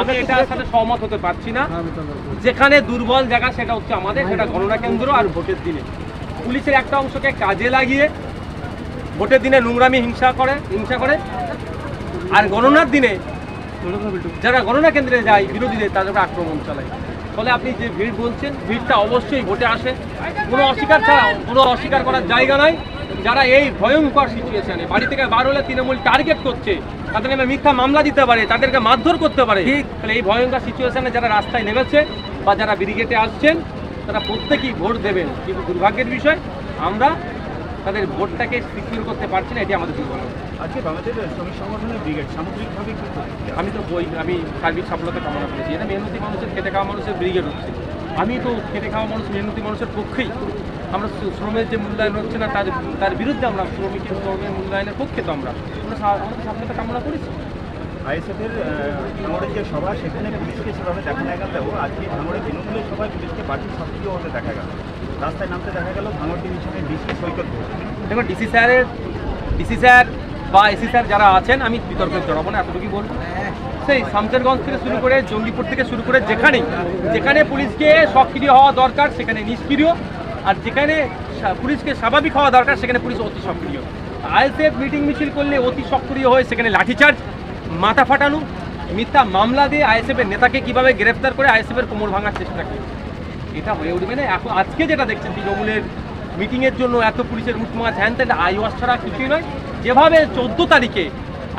আমি এটার সাথে সহমত হতে পারছি না। যেখানে দুর্বল জায়গা সেটা হচ্ছে আমাদের সেটা গণনা কেন্দ্র আর ভোটের দিনে। পুলিশের একটা অংশকে কাজে লাগিয়ে ভোটের দিনে নোংরামি হিংসা করে হিংসা করে। আর গণনার দিনে যারা গণনা কেন্দ্রে যায় বিরোধীদের তাদের উপর আক্রমণ চালায়। ফলে আপনি যে ভিড় বলছেন ভিড়টা অবশ্যই ভোটে আসে। কোনো অস্বীকার ছাড়া কোনো অস্বীকার করার জায়গা নাই। যারা এই ভয়ঙ্কর সিচুয়েশনে বাড়ি থেকে বার হলে তৃণমূল টার্গেট করছে তাদের নামে মিথ্যা মামলা দিতে পারে তাদেরকে মারধর করতে পারে। তাহলে এই ভয়ঙ্কর সিচুয়েশনে যারা রাস্তায় নেমেছে বা যারা ব্রিগেডে আসছেন তারা প্রত্যেকেই ভোট দেবেন। কিন্তু দুর্ভাগ্যের বিষয় আমরা তাদের ভোটটাকে সিকিউর করতে পারছি না এটি আমাদের দুর্ভাগ্য। আজকে বাংলাদেশ শ্রমিক সংগঠনের ব্রিগেড সামগ্রিকভাবে আমি তো বই আমি সার্বিক সফলতা কামনা করেছি। এটা মেহনতি মানুষের খেতে খাওয়া মানুষের ব্রিগেড হচ্ছে। আমি তো খেটে খাওয়া মানুষ মেহনতি মানুষের পক্ষেই। আমরা শ্রমের যে মূল্যায়ন হচ্ছে না তার তার বিরুদ্ধে আমরা শ্রমিকের শ্রমের মূল্যায়নের পক্ষে তো আমরা। আমরা সা- আমাদের কামনা করেছি। আহ, ভাঙড়ের যে সভা সেখানে পুলিশকে সেভাবে দেখা না গেলেও আজকে ভাঙড়ে তৃণমূলের সভায় পুলিশকে বাড়তি সক্রিয় হতে দেখা গেল। রাস্তায় নামতে দেখা গেল ভাঙড় ডিভিশনের ডিসি সৈকত দেখুন ডিসি স্যারের ডিসি স্যার বা এসি স্যার যারা আছেন আমি বিতর্কে জড়াবো না এতটুকুই বলব। সেই শামসেরগঞ্জ থেকে শুরু করে জঙ্গিপুর থেকে শুরু করে যেখানেই, যেখানে পুলিশকে সক্রিয় হওয়া দরকার, সেখানে নিষ্ক্রিয়। আর যেখানে পুলিশকে স্বাভাবিক হওয়া দরকার, সেখানে পুলিশ অতি সক্রিয়। আইএসএফ মিটিং মিছিল করলে অতি সক্রিয় হয়ে সেখানে লাঠিচার্জ, মাথা ফাটানো, মিথ্যা মামলা দিয়ে আইএসএফ এর নেতাকে কীভাবে গ্রেফতার করে আইএসএফ এর কোমর ভাঙার চেষ্টা করে। এটা হয়ে উঠবে না। এখন আজকে যেটা দেখছেন তৃণমূলের মিটিংয়ের জন্য এত পুলিশের উঠমাছ, হ্যান ত্যান, আইওয়াস ছাড়া কিছুই নয়। যেভাবে চোদ্দ তারিখে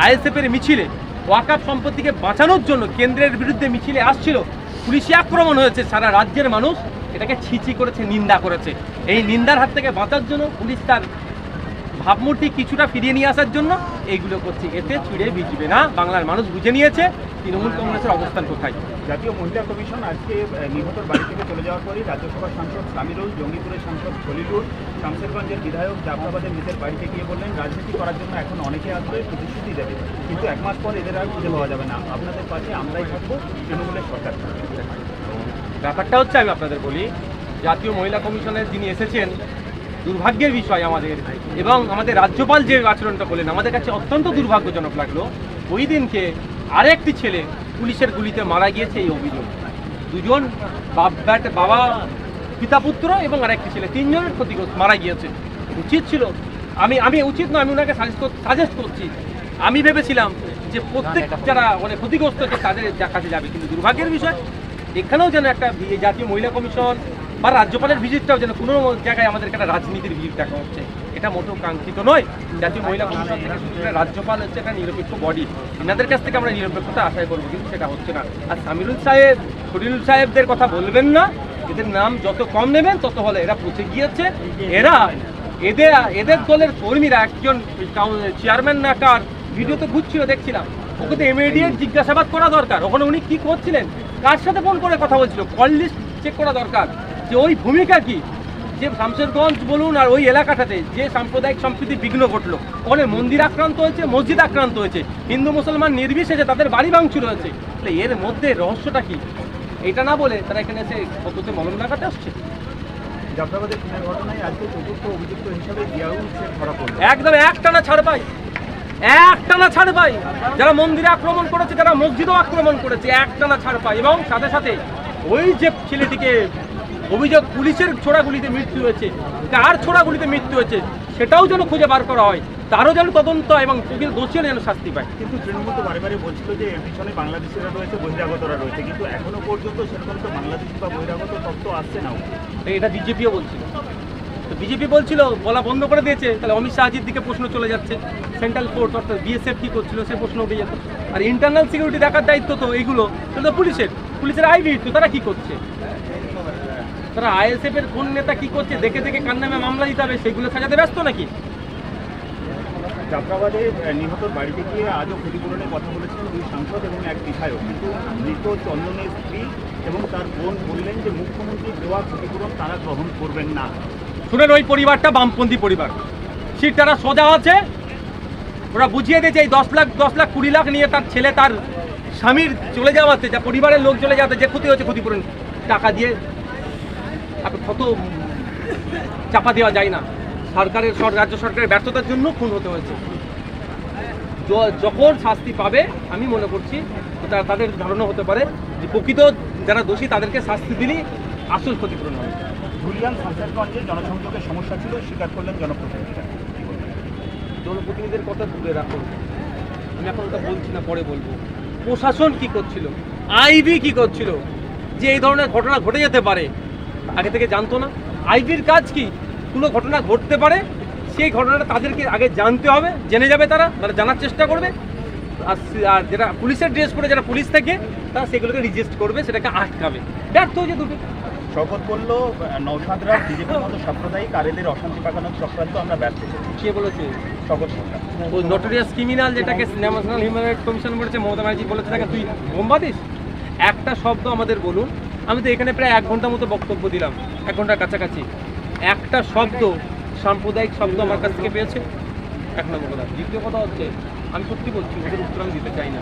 আইএসএফের মিছিলে ওয়াকাপ সম্পত্তিকে বাঁচানোর জন্য কেন্দ্রের বিরুদ্ধে মিছিলে আসছিল। পুলিশি আক্রমণ হয়েছে, সারা রাজ্যের মানুষ এটাকে ছিচি করেছে, নিন্দা করেছে। এই নিন্দার হাত থেকে বাঁচার জন্য পুলিশ তার ভাবমূর্তি কিছুটা ফিরিয়ে নিয়ে আসার জন্য এইগুলো করছে। এতে ছিঁড়ে ভিজবে না, বাংলার মানুষ বুঝে নিয়েছে, তৃণমূল কংগ্রেসের অবস্থান কোথায়? জাতীয় মহিলা কমিশন আজকে নিহতর বাড়ি থেকে যাওয়ার পরই রাজ্যসভার সাংসদ সামিরুল, জঙ্গিপুরের সাংসদ খলিলুর শামসেরগঞ্জের বিধায়ক জাফরাবাদের নিজের বাড়িতে গিয়ে বললেন, রাজনীতি করার জন্য এখন অনেকে আসবে, প্রতিশ্রুতি দেবে। কিন্তু এক মাস পর এদের আর খুঁজে পাওয়া যাবে না। আপনাদের পাশে আমরাই থাকব, তৃণমূলের সরকার ব্যাপারটা হচ্ছে আমি আপনাদের বলি, জাতীয় মহিলা কমিশনের যিনি এসেছেন, দুর্ভাগ্যের বিষয় আমাদের। এবং আমাদের রাজ্যপাল যে আচরণটা করলেন, আমাদের কাছে অত্যন্ত দুর্ভাগ্যজনক লাগল। ওই দিনকে আরেকটি ছেলে পুলিশের গুলিতে মারা গিয়েছে এই অভিযোগ। দুজন বাপ- বাবা পিতা পুত্র এবং আরেকটি ছেলে। তিনজনের ক্ষতিগ্রস্ত মারা গিয়েছে। উচিত ছিল আমি আমি উচিত নয় আমি ওনাকে সাজেস্ট করছি। আমি ভেবেছিলাম যে প্রত্যেক যারা মানে ক্ষতিগ্রস্ত হচ্ছে তাদের কাছে যাবে। কিন্তু দুর্ভাগ্যের বিষয় এখানেও যেন একটা জাতীয় মহিলা কমিশন বা রাজ্যপালের ভিজিটটাও যেন কোনো জায়গায় আমাদেরকে একটা রাজনীতির ভিজিট দেখা হচ্ছে এটা মোটেও কাঙ্ক্ষিত নয়। জাতীয় মহিলা কমিশন থেকে শুরু করে রাজ্যপাল হচ্ছে একটা নিরপেক্ষ বডি এনাদের কাছ থেকে আমরা নিরপেক্ষতা আশাই করব কিন্তু সেটা হচ্ছে না। আর সামিরুল সাহেব শরীরুল সাহেবদের কথা বলবেন না। এদের নাম যত কম নেবেন, তত হলে এরা পচে গিয়েছে। এরা এদের এদের দলের কর্মীরা একজন চেয়ারম্যান না কার ভিডিওতে ঘুরছিল, দেখছিলাম। ওকে তো ইমিডিয়েট জিজ্ঞাসাবাদ করা দরকার। ওখানে উনি কি করছিলেন? কার সাথে ফোন করে কথা বলছিল? কল লিস্ট চেক করা দরকার। যে ওই ভূমিকা কি? যে শামশেরগঞ্জ বলুন আর ওই এলাকাটাতে যে সাম্প্রদায়িক সম্প্রীতি বিঘ্ন ঘটলো। ওখানে মন্দির আক্রান্ত হয়েছে, মসজিদ আক্রান্ত হয়েছে। হিন্দু মুসলমান নির্বিশেষে তাদের বাড়ি ভাঙচুর হয়েছে। তাহলে এর মধ্যে রহস্যটা কি? এটা না বলে তারা এখানে এসে কততে মলম লাগাতে আসছে। জাফরাবাদের খুনের ঘটনায় আজকে চতুর্থ অভিযুক্ত হিসেবে জিয়াউল শেখ ধরা পড়ল। একদম একটানা ছাড় পাই। একটানা ছাড় পাই। যারা মন্দিরে আক্রমণ করেছে যারা মসজিদও আক্রমণ করেছে একটানা ছাড় পাই। এবং সাথে সাথে ওই যে ছেলেটিকে অভিযোগ পুলিশের ছোড়াগুলিতে মৃত্যু হয়েছে কার ছোড়াগুলিতে মৃত্যু হয়েছে সেটাও যেন খুঁজে বার করা হয়। তারও যেন তদন্ত এবং প্রকৃত দোষীও যেন শাস্তি পায়। কিন্তু তৃণমূল তো বারে বারে বলছিল যে এর পিছনে বাংলাদেশিরা রয়েছে বহিরাগতরা রয়েছে। কিন্তু এখনও পর্যন্ত সেরকম তো বাংলাদেশি বা বহিরাগত তত্ত্ব আসছে না এটা বিজেপিও বলছিল। তো বিজেপি বলছিল বলা বন্ধ করে দিয়েছে তাহলে অমিত শাহজির দিকে প্রশ্ন চলে যাচ্ছে। সেন্ট্রাল ফোর্স অর্থাৎ বিএসএফ কী করছিল সে প্রশ্ন উঠে যেত আর ইন্টারনাল সিকিউরিটি দেখার দায়িত্ব তো এইগুলো সেটা তো পুলিশের। পুলিশের আইবি তো তারা কী করছে? তারা আইএসএফ এর কোন নেতা কী করছে দেখে দেখে কার নামে মামলা দিতে হবে সেগুলো সাজাতে ব্যস্ত নাকি? জাফরাবাদে নিহতর বাড়িতে গিয়ে আজও ক্ষতিপূরণের কথা বলেছিলেন দুই সাংসদ এবং এক বিধায়ক। কিন্তু মৃত চন্দনের স্ত্রী এবং তার বোন বললেন যে, মুখ্যমন্ত্রীর দেওয়া ক্ষতিপূরণ তারা গ্রহণ করবেন না। শুনেন, ওই পরিবারটা বামপন্থী পরিবার। সিট তারা সোজা আছে, ওরা বুঝিয়ে দিয়েছে, এই দশ লাখ দশ লাখ কুড়ি লাখ নিয়ে তার ছেলে, তার স্বামীর চলে যাওয়াতে, যা পরিবারের লোক চলে যাওয়াতে যে ক্ষতি হচ্ছে ক্ষতিপূরণ, টাকা দিয়ে। তাকে কত চাপা দেওয়া যায় না। সরকারের রাজ্য সরকারের ব্যর্থতার জন্য খুন হতে হয়েছে। যখন শাস্তি পাবে আমি মনে করছি তাদের ধারণা হতে পারে যে প্রকৃত যারা দোষী তাদেরকে শাস্তি দিলেই আসল ক্ষতিপূরণ হবে। ধুলিয়ান জনসংযোগের সমস্যা ছিল স্বীকার করলেন জনপ্রতিনিধিরা। জনপ্রতিনিধিদের কথা দূরে রাখুন। আমি এখন ওটা বলছি না পরে বলব। প্রশাসন কি করছিল? আইবি কি করছিল? যে এই ধরনের ঘটনা ঘটে যেতে পারে আগে থেকে জানতো না। আইবির কাজ কি? কোনো ঘটনা ঘটতে পারে সেই ঘটনাটা তাদেরকে আগে জানতে হবে জেনে যাবে তারা তারা জানার চেষ্টা করবে। আর যেটা পুলিশের ড্রেস পরে যারা পুলিশ থাকে তারা সেগুলোকে রিজেস্ট করবে সেটাকে আটকাবে। ব্যর্থ হয়েছে দুটো শপথ বলল নৌসাদরা বিজেপির মতো সাম্প্রদায়িক আর এদের অশান্তি পাকানোর চক্রান্ত আমরা ব্যর্থ কে বলেছে? শপথ ওই নোটোরিয়াস ক্রিমিনাল যেটাকে ন্যাশনাল হিউম্যান রাইটস কমিশন বলেছে মমতা ব্যানার্জি বলেছে তাকে তুই বোম্বা দিস একটা শব্দ আমাদের বলুন। আমি তো এখানে প্রায় এক ঘণ্টা মতো বক্তব্য দিলাম এক ঘণ্টার কাছাকাছি। একটা শব্দ, সাম্প্রদায়িক শব্দ আমার কাছ থেকে পেয়েছে। এক নম্বর কথা। দ্বিতীয় কথা হচ্ছে, আমি সত্যি বলছি, ওদের উত্তর আমি দিতে চাই না।